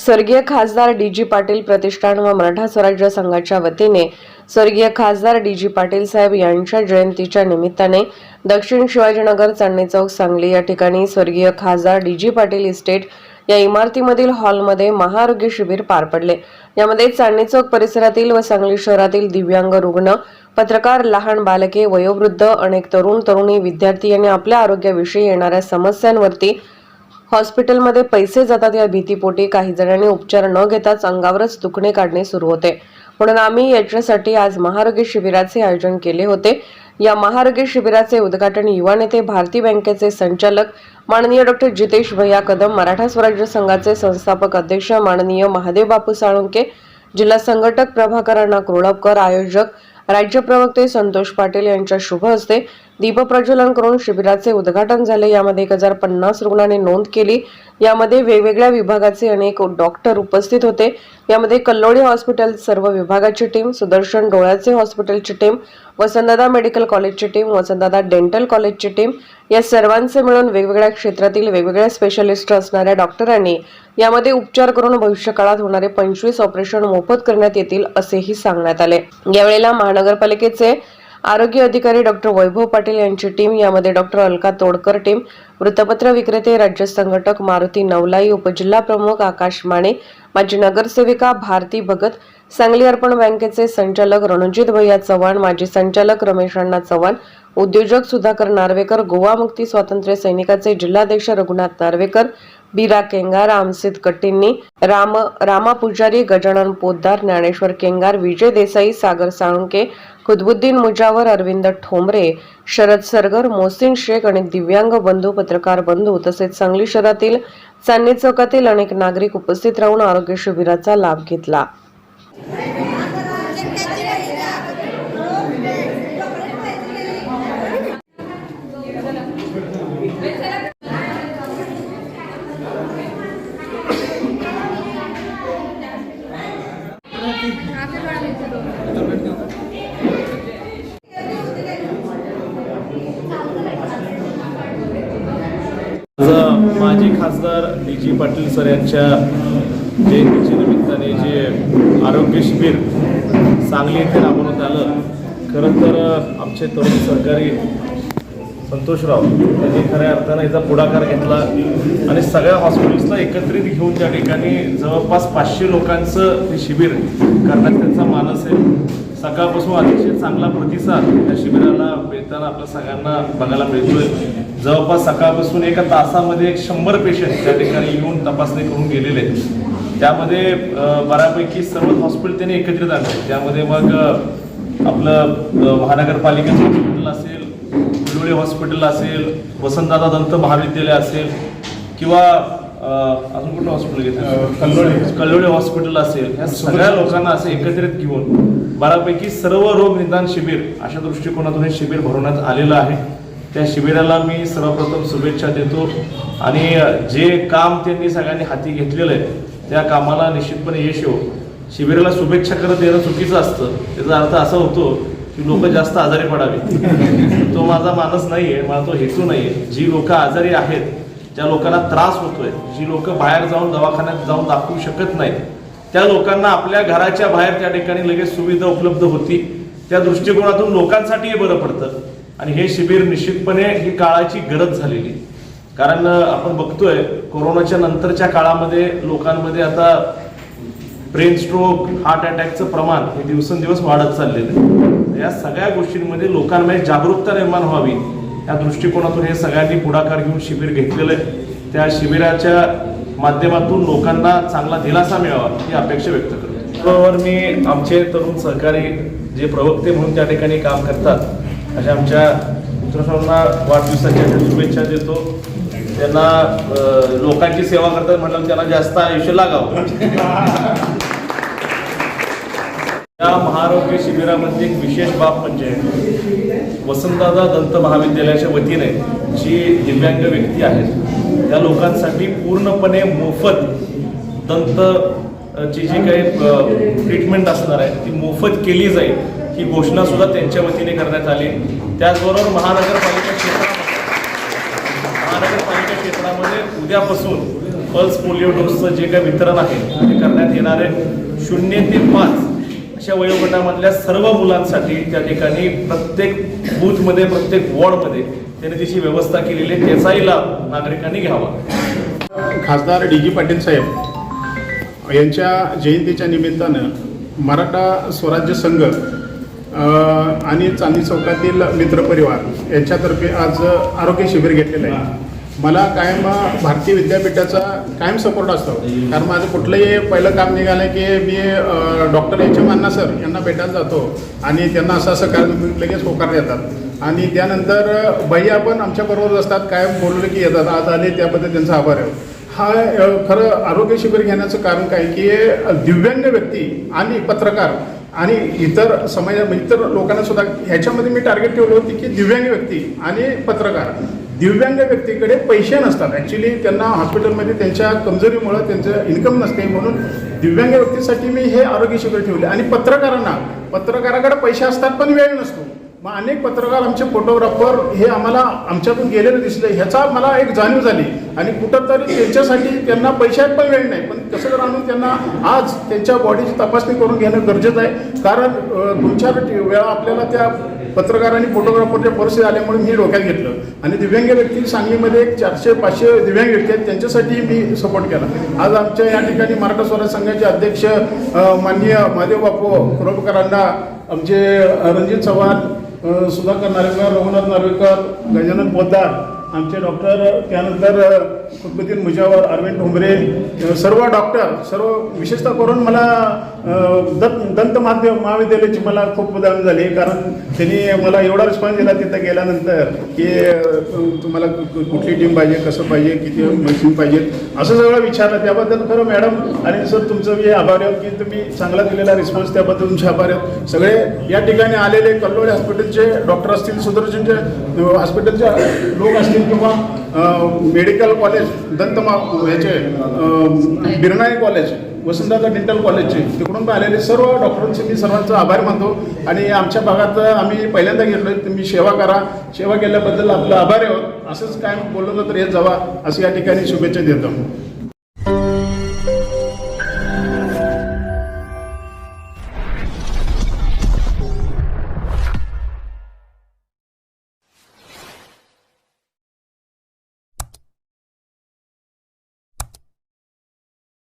स्वर्गीय खासदार D G Patil प्रतिष्ठान व मराठा स्वराज्य संघाच्या वतीने स्वर्गीय खासदार डी जी पाटील साहेब यांच्या जयंतीच्या निमित्ताने दक्षिण शिवाजीनगर चांदणी चौक सांगली या ठिकाणी स्वर्गीय खासदार डी जी पाटील इस्टेट या इमारतीमधील हॉलमध्ये महाआरोग्य शिबिर पार पडले. यामध्ये चांदणी चौक परिसरातील व सांगली शहरातील दिव्यांग रुग्ण पत्रकार लहान बालके वयोवृद्ध अनेक तरुण तरुणी विद्यार्थी यांनी आपल्या आरोग्याविषयी येणाऱ्या समस्यांवरती हॉस्पिटलमध्ये पैसे जातात या भीतीपोटी. काही जणांनी उपचार न घेताच अंगावरच दुखणे काढणे सुरू होते. म्हणून आम्ही याच्यासाठी आज महारोगी शिबिराचे आयोजन केले होते. या महारोगी शिबिराचे उद्घाटन युवा नेते भारती बँकेचे संचालक माननीय डॉक्टर जितेश भैया कदम मराठा स्वराज्य संघाचे संस्थापक अध्यक्ष माननीय महादेव बापू साळुंके जिल्हा संघटक प्रभाकर अण्णा क्रोळपकर आयोजक राज्य प्रवक्ते संतोष पाटील यांच्या शुभ हस्ते दीपप्रज्वलन करून शिबिराचे उद्घाटन झाले. यामध्ये एक हजार पन्नास रुग्णांनी नोंद केली. यामध्ये वेगवेगळ्या विभागाचे अनेक डॉक्टर उपस्थित होते. यामध्ये कल्लोळी हॉस्पिटल सर्व विभागाची टीम सुदर्शन डोळ्याचे हॉस्पिटलची टीम वसंतदादा मेडिकल कॉलेजची टीम वसंतदादा डेंटल कॉलेजची टीम. या सर्वांचे मिळून वेगवेगळ्या क्षेत्रातील वेगवेगळ्या स्पेशलिस्ट असणाऱ्या डॉक्टरांनी यामध्ये उपचार करून भविष्यकाळात होणारे पंचवीस ऑपरेशन मोफत करण्यात येतील असेही सांगण्यात आले. यावेळेला महानगरपालिकेचे आरोग्य अधिकारी डॉक्टर वैभव पाटील यांची टीम यामध्ये डॉक्टर अलका तोडकर टीम वृत्तपत्र विक्रेते राज्य संघटक मारुती नवलाई उपजिल्हा प्रमुख आकाश माने माजी नगरसेविका भारती भगत सांगली अर्पण बँकेचे संचालक रणजित भैया चव्हाण माजी संचालक रमेश अण्णा चव्हाण उद्योजक सुधाकर नार्वेकर गोवा मुक्ती स्वातंत्र्य सैनिकाचे जिल्हाध्यक्ष रघुनाथ नार्वेकर बीरा केंगार आमसित कट्टींनी राम रामा पुजारी गजानन पोद्दार ज्ञानेश्वर केंगार विजय देसाई सागर साळुंके हुदबुद्दीन मुजावर अरविंद ठोंबरे शरद सरगर मोहसिन शेख आणि दिव्यांग बंधू पत्रकार बंधू तसेच सांगली शहरातील चांदणी चौकातील अनेक नागरिक उपस्थित राहून आरोग्य शिबिराचा लाभ घेतला. माजी खासदार डी जी पाटील सर यांच्या जयंतीच्या निमित्ताने जे आरोग्य शिबिर सांगली येथे राबवण्यात आलं खरं तर आमचे तरुण सहकारी संतोषराव यांनी खऱ्या अर्थानं याचा पुढाकार घेतला आणि सगळ्या हॉस्पिटल्सला एकत्रित घेऊन त्या ठिकाणी जवळपास पाचशे लोकांचं हे शिबिर करण्यात त्यांचा मानस आहे. सकाळपासून अतिशय चांगला प्रतिसाद त्या शिबिराला मिळताना आपल्या सगळ्यांना बघायला मिळतोय. जवळपास सकाळपासून एका तासामध्ये एक शंभर पेशंट त्या ठिकाणी येऊन तपासणी करून गेलेले आहेत. त्यामध्ये बऱ्यापैकी सर्व हॉस्पिटल त्यांनी एकत्रित आणले त्यामध्ये मग आपलं महानगरपालिकेचं हॉस्पिटल असेल फुलवडी हॉस्पिटल असेल वसंतदादा दंत महाविद्यालय असेल किंवा अजून कुठलं हॉस्पिटल घेतलं कल्लोळी. कल्लोळी हॉस्पिटल असेल. ह्या सगळ्या लोकांना असे एकत्रित घेऊन बऱ्यापैकी सर्व रोग निदान शिबिर अशा दृष्टिकोनातून हे शिबिर भरवण्यात आलेलं आहे. त्या शिबिराला मी सर्वप्रथम शुभेच्छा देतो आणि जे काम त्यांनी सगळ्यांनी हाती घेतलेलं आहे त्या कामाला निश्चितपणे यश येऊ शिबिराला शुभेच्छा करत देणं चुकीचं असतं. त्याचा अर्थ असा होतो की लोक जास्त आजारी पडावे. तो माझा मानस नाही आहे मला तो हेतू नाही आहे जी लोक आजारी आहेत त्या लोकांना त्रास होतोय जी लोक बाहेर जाऊन दवाखान्यात जाऊन दाखवू शकत नाहीत त्या लोकांना आपल्या घराच्या बाहेर त्या ठिकाणी लगेच सुविधा उपलब्ध होती. त्या दृष्टिकोनातून लोकांसाठी हे बरं पडतं. आणि हे शिबिर निश्चितपणे ही काळाची गरज झालेली. कारण आपण बघतोय कोरोनाच्या नंतरच्या काळामध्ये लोकांमध्ये आता ब्रेन स्ट्रोक हार्ट अटॅकचं प्रमाण हे दिवसेंदिवस वाढत चाललेलं आहे. या सगळ्या गोष्टींमध्ये लोकांमध्ये जागरूकता निर्माण व्हावी या दृष्टिकोनातून हे सगळ्यांनी पुढाकार घेऊन शिबिर घेतलेलं आहे. त्या शिबिराच्या माध्यमातून लोकांना चांगला दिलासा मिळावा ही अपेक्षा व्यक्त करतो. मी आमचे तरुण सहकारी जे प्रवक्ते म्हणून त्या ठिकाणी काम करतात अशा आमच्या मित्रांना वाढदिवसाच्या शुभेच्छा देतो त्यांना लोकांची सेवा करतात म्हटलं त्यांना जास्त आयुष्य लागावं. या महारोग्य शिबिरामध्ये एक विशेष बाब म्हणजे वसंतदादा दंत महाविद्यालयाच्या वतीने जी दिव्यांग व्यक्ती आहेत त्या लोकांसाठी पूर्णपणे मोफत दंत ची जी काही ट्रीटमेंट असणार आहे ती मोफत केली जाईल ही घोषणा सुद्धा त्यांच्या वतीने करण्यात आली. त्याचबरोबर महानगरपालिका क्षेत्रामध्ये महानगरपालिका क्षेत्रामध्ये उद्यापासून पल्स पोलिओ डोसचं जे काही वितरण आहे ते करण्यात येणार आहे. शून्य ते पाच अशा वयोगटामधल्या सर्व मुलांसाठी त्या ठिकाणी प्रत्येक बूथमध्ये प्रत्येक वॉर्डमध्ये त्यांनी तिची व्यवस्था केलेली आहे. त्याचाही लाभ नागरिकांनी घ्यावा. खासदार डी जी पाटील साहेब यांच्या जयंतीच्या निमित्तानं मराठा स्वराज्य संघ आणि चांदी चौकातील मित्रपरिवार यांच्यातर्फे आज आरोग्य शिबिर घेतलेलं आहे. मला कायम भारतीय विद्यापीठाचा कायम सपोर्ट असतो. कारण माझं कुठलंही पहिलं काम निघालं की मी doctor H M Anna sir यांना भेटायला जातो. आणि त्यांना असं असं कारण लगेच होकार देतात. आणि त्यानंतर भैया पण आमच्याबरोबर असतात कायम बोलले की येतात. आज आले त्याबद्दल त्यांचा आभार आहे. हा खरं आरोग्य शिबिर घेण्याचं कारण काय की दिव्यांग व्यक्ती आणि पत्रकार आणि इतर समाज इतर लोकांना सुद्धा ह्याच्यामध्ये मी टार्गेट ठेवलं होती की दिव्यांग व्यक्ती आणि पत्रकार. दिव्यांग व्यक्तीकडे पैसे नसतात. ॲक्च्युली त्यांना हॉस्पिटलमध्ये त्यांच्या कमजोरीमुळं त्यांचं इन्कम नसते म्हणून दिव्यांग व्यक्तीसाठी मी हे आरोग्य शिबिर ठेवले. आणि पत्रकारांना पत्रकाराकडे पैसे असतात पण वेळ नसतो. मग अनेक पत्रकार आमचे फोटोग्राफर हे आम्हाला आमच्यातून गेलेलं दिसले. ह्याचा मला एक जाणीव झाली. आणि कुठंतरी त्यांच्यासाठी त्यांना पैशात पण वेळ नाही. पण कसं तर आणून त्यांना आज त्यांच्या बॉडीची तपासणी करून घेणं गरजेचं आहे. कारण दोन चार वेळा आपल्याला त्या पत्रकार आणि फोटोग्राफरच्या परिस्थिती आल्यामुळे मी डोक्यात घेतलं. आणि दिव्यांग व्यक्ती सांगलीमध्ये एक चारशे पाचशे दिव्यांग व्यक्ती आहेत त्यांच्यासाठी मी सपोर्ट केला. आज आमच्या या ठिकाणी मराठा स्वराज संघाचे अध्यक्ष माननीय महादेव बापू कुरबकरांना आमचे रणजित चव्हाण सुधाकर नार्वेकर रघुनाथ नार्वेकर गजानन पोद्दार आमचे डॉक्टर त्यानंतर अ, मुजावर अरविंद ठोंबरे सर्व डॉक्टर सर्व विशेषतः करून मला दंत दंत माध्यम महाविद्यालयाची मला खूप उदाहरण झाली. कारण त्यांनी मला एवढा रिस्पॉन्स दिला तिथं गेल्यानंतर की तुम्हाला कुठली टीम पाहिजे कसं पाहिजे किती मशीन पाहिजेत असं सगळं विचारलं. त्याबद्दल खरं मॅडम आणि सर तुमचं मी आभारी आहोत की तुम्ही चांगला दिलेला रिस्पॉन्स त्याबद्दल तुमचे आभारी आहोत. सगळे या ठिकाणी आलेले कल्लोळी हॉस्पिटलचे डॉक्टर असतील सुदर्शनचे हॉस्पिटलचे लोक असतील किंवा मेडिकल कॉलेज दंतमा ह्याचे अ, बिरनाई कॉलेज वसंतदादा डेंटल कॉलेजचे तिकडून आलेले सर्व डॉक्टरांचे मी सर्वांचा आभार मानतो. आणि आमच्या भागात आम्ही पहिल्यांदा गेलो तुम्ही सेवा करा. सेवा केल्याबद्दल आपलं आभार आहे. असंच काय बोललं तर येत जावा असं या ठिकाणी शुभेच्छा देतो.